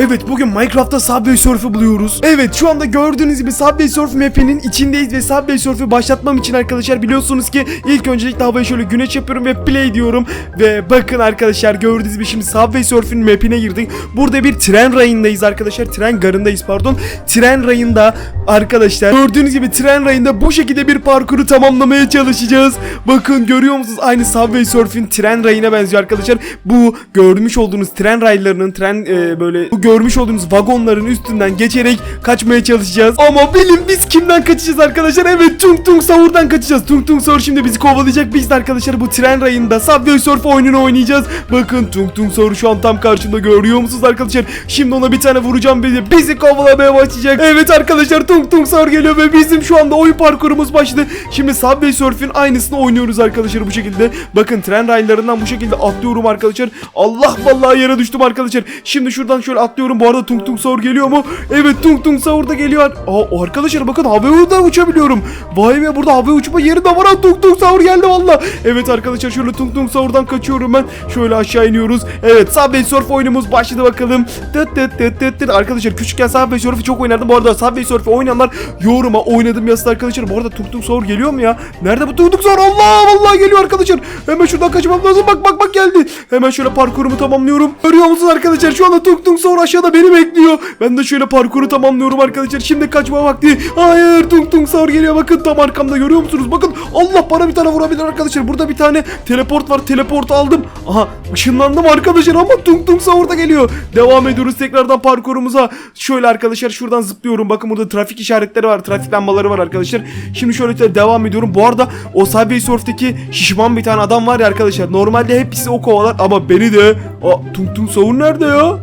Evet bugün Minecraft'ta Subway Surf'ı buluyoruz. Evet şu anda gördüğünüz gibi Subway Surf map'inin içindeyiz ve Subway Surf'ı başlatmam için arkadaşlar biliyorsunuz ki ilk öncelikle havaya şöyle güneş yapıyorum ve play diyorum. Ve bakın arkadaşlar gördüğünüz gibi şimdi Subway Surf'ün map'ine girdik. Burada bir tren rayındayız arkadaşlar. Tren garındayız pardon. Tren rayında arkadaşlar gördüğünüz gibi tren rayında bu şekilde bir parkuru tamamlamaya çalışacağız. Bakın görüyor musunuz? Aynı Subway Surf'ün tren rayına benziyor arkadaşlar. Bu görmüş olduğunuz tren raylarının tren e, böyle bu görmüş olduğunuz vagonların üstünden geçerek kaçmaya çalışacağız. Ama bilin biz kimden kaçacağız arkadaşlar? Evet Tung Tung Sahur'dan kaçacağız. Tung Tung Sahur şimdi bizi kovalayacak. Biz de arkadaşlar bu tren rayında Subway Surf oyununu oynayacağız. Bakın Tung Tung Sahur şu an tam karşımda görüyor musunuz arkadaşlar? Şimdi ona bir tane vuracağım bizi. Bizi kovalamaya başlayacak. Evet arkadaşlar Tung Tung Sahur geliyor ve bizim şu anda oyun parkurumuz başladı. Şimdi Subway Surf'in aynısını oynuyoruz arkadaşlar bu şekilde. Bakın tren raylarından bu şekilde atlıyorum arkadaşlar. Allah vallahi yere düştüm arkadaşlar. Şimdi şuradan şöyle atlıyorum. Bu arada Tung Tung Sahur geliyor mu? Evet Tung Tung Sahur da geliyor. Aa arkadaşlar bakın havaya da uçabiliyorum. Vay be burada havaya uçma yeri de var. ha. Tung Tung Sahur geldi valla. Evet arkadaşlar şöyle Tung Tung Sahur'dan kaçıyorum ben. Şöyle aşağı iniyoruz. Evet Subway Surf oyunumuz başladı bakalım. Tıt tıt tıt tıt tıt. Arkadaşlar küçükken Subway Surf'ı çok oynardım. Bu arada Subway Surf'ı oynayanlar yoruma oynadım yazsın arkadaşlar. Bu arada Tung Tung Sahur geliyor mu ya? Nerede bu Tung Tung Sahur? Allah vallahi geliyor arkadaşlar. Hemen şuradan kaçmam lazım. Bak bak bak geldi. Hemen şöyle parkurumu tamamlıyorum. Görüyor musunuz arkadaşlar? Şu anda Tung Tung Sahur aşağıda beni bekliyor. Ben de şöyle parkuru tamamlıyorum arkadaşlar. Şimdi kaçma vakti. Hayır Tung Tung Sahur geliyor. Bakın tam arkamda görüyor musunuz? Bakın Allah bana bir tane vurabilir arkadaşlar. Burada bir tane teleport var. Teleport aldım. Aha ışınlandım arkadaşlar ama Tung Tung Sahur da geliyor. Devam ediyoruz tekrardan parkurumuza. Şöyle arkadaşlar şuradan zıplıyorum. Bakın burada trafik işaretleri var. Trafik lambaları var arkadaşlar. Şimdi şöyle de devam ediyorum. Bu arada o Subway Surf'teki şişman bir tane adam var ya arkadaşlar. Normalde hepsi o kovalar ama beni de... Aa Tung Tung Sahur nerede ya?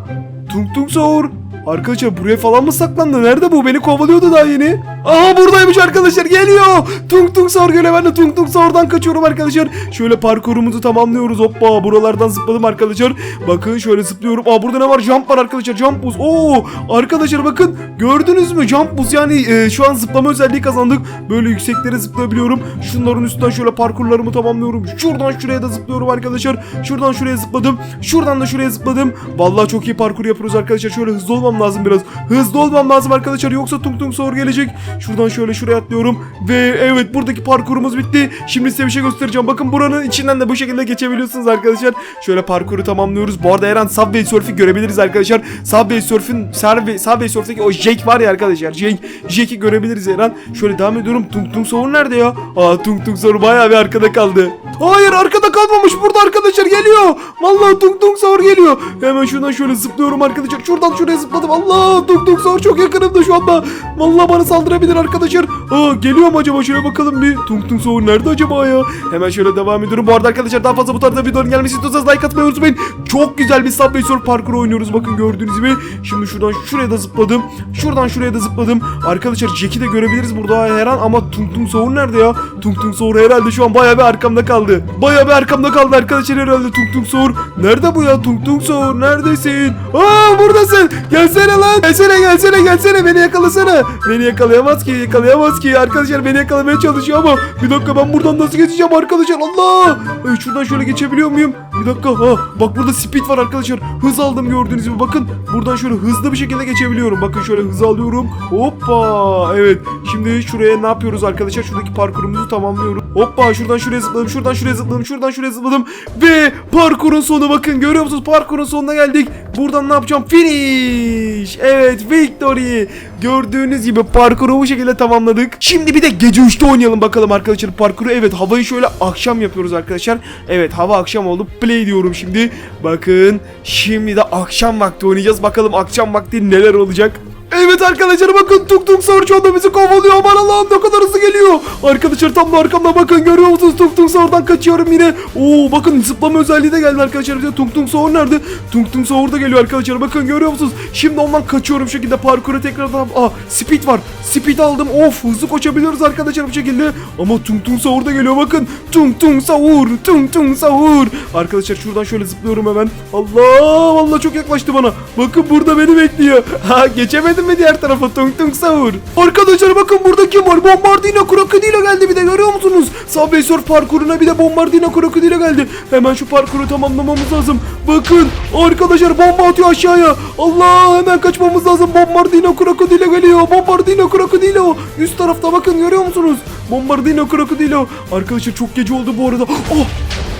Tung Tung Sahur. Arkadaşlar buraya falan mı saklandı? Nerede bu? Beni kovalıyordu daha yeni. Aha buradaymış arkadaşlar geliyor. Tung Tung Sahur geliyor. Ben de Tung Tung Sahur'dan kaçıyorum arkadaşlar. Şöyle parkurumuzu tamamlıyoruz. Hoppa buralardan zıpladım arkadaşlar. Bakın şöyle zıplıyorum. Aa burada ne var? Jump var arkadaşlar. Jump boost. Oo arkadaşlar bakın gördünüz mü? Jump boost yani e, şu an zıplama özelliği kazandık. Böyle yükseklere zıplayabiliyorum. Şunların üstünden şöyle parkurlarımı tamamlıyorum. Şuradan şuraya da zıplıyorum arkadaşlar. Şuradan şuraya zıpladım. Şuradan da şuraya zıpladım. Vallahi çok iyi parkur yapıyoruz arkadaşlar. Şöyle hızlı olmam lazım biraz. Hızlı olmam lazım arkadaşlar. Yoksa tung tung sahur gelecek. Şuradan şöyle şuraya atlıyorum. Ve evet buradaki parkurumuz bitti. Şimdi size bir şey göstereceğim. Bakın buranın içinden de bu şekilde geçebiliyorsunuz arkadaşlar. Şöyle parkuru tamamlıyoruz. Bu arada her an Subway Surf'ü görebiliriz arkadaşlar. Subway Surf'ün Subway, Subway Surf'teki o Jake var ya arkadaşlar. Jake, Jake'i görebiliriz her an. Şöyle devam ediyorum. Tung tung sahur nerede ya? Aa tung tung sahur bayağı bir arkada kaldı. Hayır arkada kalmamış. Burada arkadaşlar geliyor. Vallahi tung tung sahur geliyor. Hemen şuradan şöyle zıplıyorum arkadaşlar. Şuradan şuraya zıpladım. Allah tung tung sahur çok yakınımda şu anda. Vallahi bana saldırabilir arkadaşlar. Aa geliyor mu acaba? Şöyle bakalım bir. Tung tung sahur nerede acaba ya? Hemen şöyle devam ediyorum. Bu arada arkadaşlar daha fazla bu tarzda videoların gelmesi istiyorsanız like atmayı unutmayın. Çok güzel bir Subway Surf parkuru oynuyoruz. Bakın gördüğünüz gibi. Şimdi şuradan şuraya da zıpladım. Şuradan şuraya da zıpladım. Arkadaşlar Jack'i de görebiliriz burada her an ama Tung Tung Sahur nerede ya? Tung Tung Sahur herhalde şu an bayağı bir arkamda kaldı. Bayağı bir arkamda kaldı arkadaşlar herhalde Tung Tung Sahur. Nerede bu ya Tung Tung Sahur? Neredesin? Aa buradasın. Gelsene lan. Gelsene gelsene gelsene beni yakalasana. Beni yakalayamaz ki yakalayamaz ki. Arkadaşlar beni yakalamaya çalışıyor ama bir dakika ben buradan nasıl geçeceğim arkadaşlar? Allah. Ay, şuradan şöyle geçebiliyor muyum? Bir dakika. Ha, bak burada speed var arkadaşlar. Hız aldım gördüğünüz gibi. Bakın buradan şöyle hızlı bir şekilde geçebiliyorum. Bakın şöyle hız alıyorum. Hoppa. Evet. Şimdi şuraya ne yapıyoruz arkadaşlar? Şuradaki parkurumuzu tamamlıyoruz. Hoppa şuradan şuraya zıpladım. Şuradan şuraya zıpladım. Şuradan şuraya zıpladım. Ve parkurun sonu bakın. Görüyor musunuz? Parkurun sonuna geldik. Buradan ne yapacağım? Finish. Evet victory. Gördüğünüz gibi parkuru bu şekilde tamamladık. Şimdi bir de gece 3'te oynayalım bakalım arkadaşlar parkuru. Evet havayı şöyle akşam yapıyoruz arkadaşlar. Evet hava akşam oldu. Play diyorum şimdi. Bakın şimdi de akşam vakti oynayacağız. Bakalım akşam vakti neler olacak. Evet arkadaşlar bakın Tuk Tuk Sahur şu anda bizi kovalıyor. Aman Allah'ım ne kadar hızlı geliyor. Arkadaşlar tam da arkamda bakın görüyor musunuz? Tuk Tuk Sahur'dan kaçıyorum yine. Oo bakın zıplama özelliği de geldi arkadaşlar. Bir de Tuk Tuk Sahur nerede? Tuk Tuk Sahur da geliyor arkadaşlar. Bakın görüyor musunuz? Şimdi ondan kaçıyorum şekilde parkuru tekrardan. Aa speed var. Speed aldım. Of hızlı koşabiliyoruz arkadaşlar bu şekilde. Ama Tung Tung Sahur da geliyor bakın. Tung Tung Sahur. Tung Tung Sahur. Arkadaşlar şuradan şöyle zıplıyorum hemen. Allah vallahi çok yaklaştı bana. Bakın burada beni bekliyor. Ha geçemedim mi mi diğer tarafa tung tung sahur. Arkadaşlar bakın burada kim var? Bombardino Krokodilo geldi bir de görüyor musunuz? Subway Surf parkuruna bir de Bombardino Krokodilo geldi. Hemen şu parkuru tamamlamamız lazım. Bakın arkadaşlar bomba atıyor aşağıya. Allah hemen kaçmamız lazım. Bombardino Krokodilo geliyor. Bombardino Krokodilo. Üst tarafta bakın görüyor musunuz? Bombardino Krokodilo. Arkadaşlar çok gece oldu bu arada. Oh!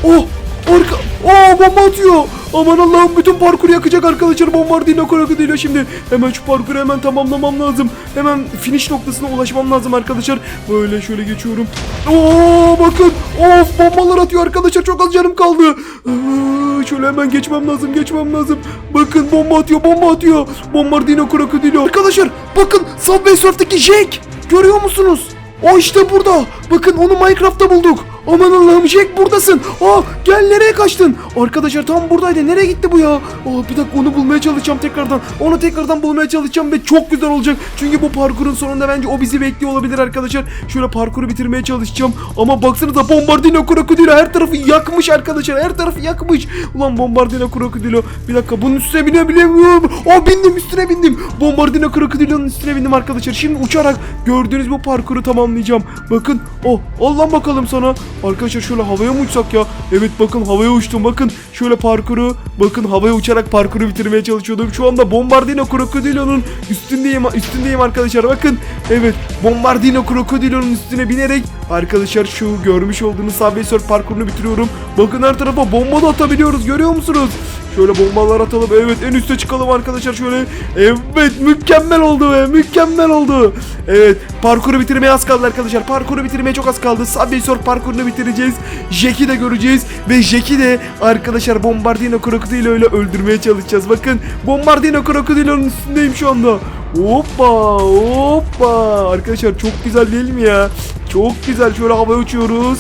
Oh! Arka... Aa bomba atıyor. Aman Allah'ım bütün parkuru yakacak arkadaşlar Bombardino Krokodilo şimdi. Hemen şu parkuru hemen tamamlamam lazım. Hemen finish noktasına ulaşmam lazım arkadaşlar. Böyle şöyle geçiyorum. Oo bakın. Of bombalar atıyor arkadaşlar. Çok az canım kaldı. Aa, şöyle hemen geçmem lazım. Geçmem lazım. Bakın bomba atıyor. Bomba atıyor. Bombardino Krokodilo. Arkadaşlar bakın Subway Surf'taki Jake. Görüyor musunuz? O işte burada. Bakın onu Minecraft'ta bulduk. Aman Allah'ım Jack buradasın. Aa gel nereye kaçtın? Arkadaşlar tam buradaydı. Nereye gitti bu ya? Aa bir dakika onu bulmaya çalışacağım tekrardan. Onu tekrardan bulmaya çalışacağım ve çok güzel olacak. Çünkü bu parkurun sonunda bence o bizi bekliyor olabilir arkadaşlar. Şöyle parkuru bitirmeye çalışacağım. Ama baksanıza Bombardino Krokodilo her tarafı yakmış arkadaşlar. Her tarafı yakmış. Ulan Bombardino Krokodilo. Bir dakika bunun üstüne binebiliyorum. Aa bindim üstüne bindim. Bombardino Krokodilo'nun üstüne bindim arkadaşlar. Şimdi uçarak gördüğünüz bu parkuru tamamlayacağım. Bakın. Oh Allah bakalım sana. Arkadaşlar şöyle havaya mı uçsak ya? Evet bakın havaya uçtum. Bakın şöyle parkuru. Bakın havaya uçarak parkuru bitirmeye çalışıyordum. Şu anda Bombardino Krokodilo'nun üstündeyim. Üstündeyim arkadaşlar. Bakın. Evet. Bombardino Krokodilo'nun üstüne binerek arkadaşlar şu görmüş olduğunuz Subway Surf parkurunu bitiriyorum. Bakın her tarafa bomba da atabiliyoruz. Görüyor musunuz? Şöyle bombalar atalım. Evet en üste çıkalım arkadaşlar şöyle. Evet mükemmel oldu be. Mükemmel oldu. Evet parkuru bitirmeye az kaldı arkadaşlar. Parkuru bitirmeye çok az kaldı. Subway Surf parkurunu bitireceğiz. Jack'i de göreceğiz. Ve Jack'i de arkadaşlar Bombardino Krokodilo ile öldürmeye çalışacağız. Bakın Bombardino Krokodilo'nun üstündeyim şu anda. Hoppa hoppa. Arkadaşlar çok güzel değil mi ya? Çok güzel. Şöyle havaya uçuyoruz.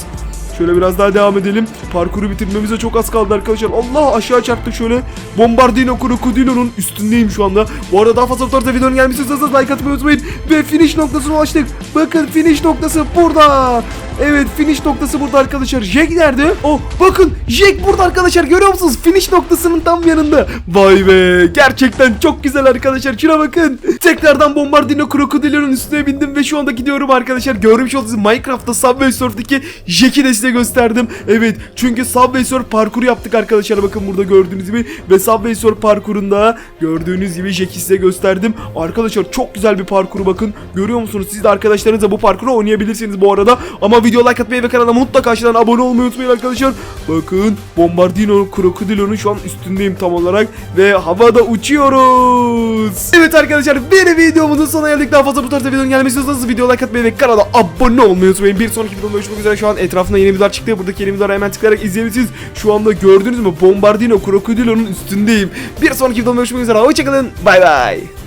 Şöyle biraz daha devam edelim. Parkuru bitirmemize çok az kaldı arkadaşlar. Allah aşağı çarptık şöyle. Bombardino Krokodilo'nun üstündeyim şu anda. Bu arada daha fazla fotoğrafta videonun gelmesi like atmayı unutmayın. Ve finish noktasına ulaştık. Bakın finish noktası burada. Evet finish noktası burada arkadaşlar. Jack nerede? Oh bakın Jack burada arkadaşlar görüyor musunuz? Finish noktasının tam yanında. Vay be gerçekten çok güzel arkadaşlar. Şuna bakın. Tekrardan Bombardino Krokodilo'nun üstüne bindim ve şu anda gidiyorum arkadaşlar. Görmüş olduğunuz Minecraft'ta Subway Surf'taki Jack'i de size gösterdim. Evet çünkü Subway Surf parkuru yaptık arkadaşlar. Bakın burada gördüğünüz gibi ve Subway Surf parkurunda gördüğünüz gibi Jack'i size gösterdim. Arkadaşlar çok güzel bir parkuru bakın. Görüyor musunuz? Siz de arkadaşlarınızla bu parkuru oynayabilirsiniz bu arada. Video like atmayı ve kanala mutlaka aşağıdan abone olmayı unutmayın arkadaşlar. Bakın Bombardino Krokodilo'nun şu an üstündeyim tam olarak ve havada uçuyoruz. Evet arkadaşlar bir videomuzun sonuna geldik. Daha fazla bu tarzda videonun gelmesi istiyorsanız video like atmayı ve kanala abone olmayı unutmayın. Bir sonraki videomda görüşmek üzere. Şu an etrafında yeni videolar çıktı. Buradaki yeni videoları hemen tıklayarak izleyebilirsiniz. Şu anda gördünüz mü Bombardino Krokodilo'nun üstündeyim. Bir sonraki videomda görüşmek üzere. Hoşçakalın. Bay bay.